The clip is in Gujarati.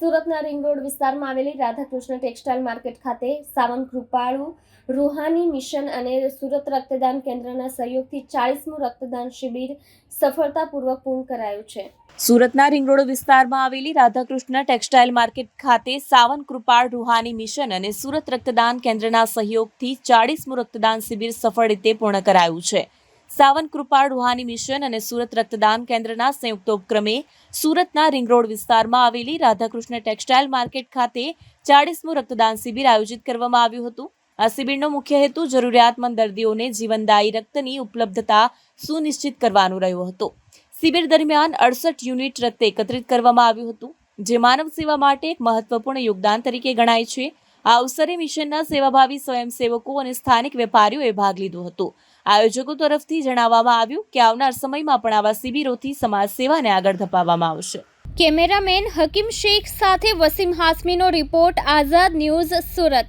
સુરતના રિંગ રોડ વિસ્તારમાં આવેલી રાધાકૃષ્ણ ટેક્સટાઇલ માર્કેટ ખાતે સાવંત કૃપાળુ રૂહાની મિશન અને સુરત રક્તદાન કેન્દ્રના સહયોગથી ચાળીસમું રક્તદાન શિબિર સફળતાપૂર્વક પૂર્ણ કરાયું છે. સુરતના રિંગ રોડ વિસ્તારમાં આવેલી રાધાકૃષ્ણ ટેક્સટાઇલ માર્કેટ ખાતે સાવન કૃપાળ રૂહાની મિશન અને સુરત રક્તદાન કેન્દ્રના સહયોગથી ચાળીસમું રક્તદાન શિબિર સફળ રીતે પૂર્ણ કરાયું છે. સાવન કૃપાળ રૂહાની મિશન અને સુરત રક્તદાન કેન્દ્રના સંયુક્ત ઉપક્રમે સુરતના રિંગરોડ વિસ્તારમાં આવેલી રાધાકૃષ્ણ ટેક્સટાઇલ માર્કેટ ખાતે ચાળીસમું રક્તદાન શિબિર આયોજિત કરવામાં આવ્યું હતું. આ શિબિરનો મુખ્ય હેતુ જરૂરિયાતમંદ દર્દીઓને જીવનદાયી રક્તની ઉપલબ્ધતા સુનિશ્ચિત કરવાનો રહ્યો હતો. શિબિર દરમિયાન અડસઠ યુનિટ રક્ત એકત્રિત કરવામાં આવ્યું હતું, જે માનવ સેવા માટે એક મહત્વપૂર્ણ યોગદાન તરીકે ગણાય છે. આ અવસરે મિશનના સેવાભાવી સ્વયંસેવકો અને સ્થાનિક વેપારીઓએ ભાગ લીધો હતો. આયોજકો તરફથી જણાવવામાં આવ્યું કે આવનાર સમયમાં પણ આવા શિબિરોથી સમાજ સેવાને આગળ ધપાવવામાં આવશે. કેમેરામેન હકીમ શેખ સાથે વસીમ હાસમીનો રિપોર્ટ, આઝાદ ન્યૂઝ સુરત.